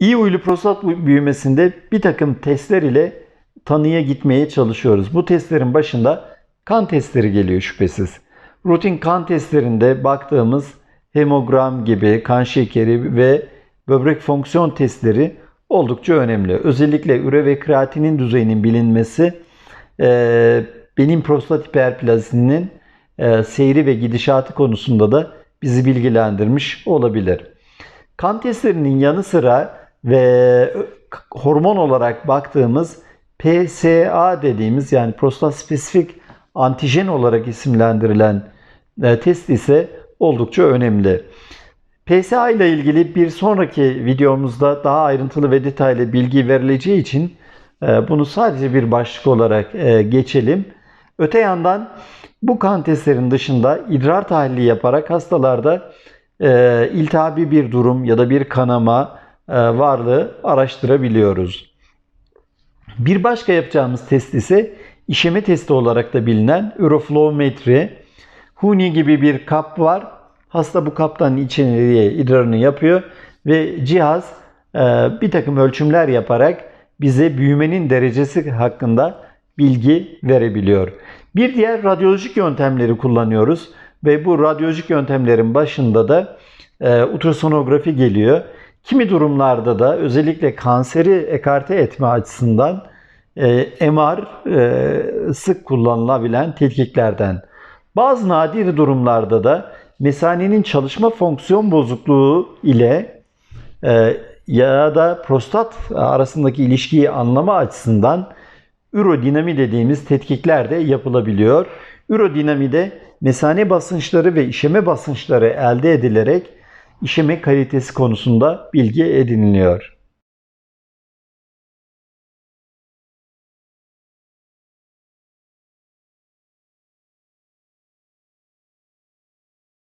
boylu prostat büyümesinde bir takım testler ile tanıya gitmeye çalışıyoruz. Bu testlerin başında kan testleri geliyor şüphesiz. Rutin kan testlerinde baktığımız hemogram gibi kan şekeri ve böbrek fonksiyon testleri oldukça önemli. Özellikle üre ve kreatinin düzeyinin bilinmesi e, benim prostat hiperplazisinin e, seyri ve gidişatı konusunda da bizi bilgilendirmiş olabilir. Kan testlerinin yanı sıra ve hormon olarak baktığımız PSA dediğimiz yani prostat spesifik antijen olarak isimlendirilen e, test ise oldukça önemli. PSA ile ilgili bir sonraki videomuzda daha ayrıntılı ve detaylı bilgi verileceği için e, bunu sadece bir başlık olarak e, geçelim. Öte yandan bu kan testlerin dışında idrar tahlili yaparak hastalarda iltihabi bir durum ya da bir kanama varlığı araştırabiliyoruz. Bir başka yapacağımız test ise işeme testi olarak da bilinen üroflowmetri. Huni gibi bir kap var. Hasta bu kaptan içeriye idrarını yapıyor ve cihaz e, bir takım ölçümler yaparak bize büyümenin derecesi hakkında bilgi verebiliyor. Bir diğer radyolojik yöntemleri kullanıyoruz ve bu radyolojik yöntemlerin başında da e, ultrasonografi geliyor. Kimi durumlarda da özellikle kanseri ekarte etme açısından e, MR e, sık kullanılabilen tetkiklerden. Bazı nadir durumlarda da mesanenin çalışma fonksiyon bozukluğu ile e, ya da prostat arasındaki ilişkiyi anlama açısından ürodinami dediğimiz tetkikler de yapılabiliyor. Ürodinamide mesane basınçları ve işeme basınçları elde edilerek işeme kalitesi konusunda bilgi ediniliyor.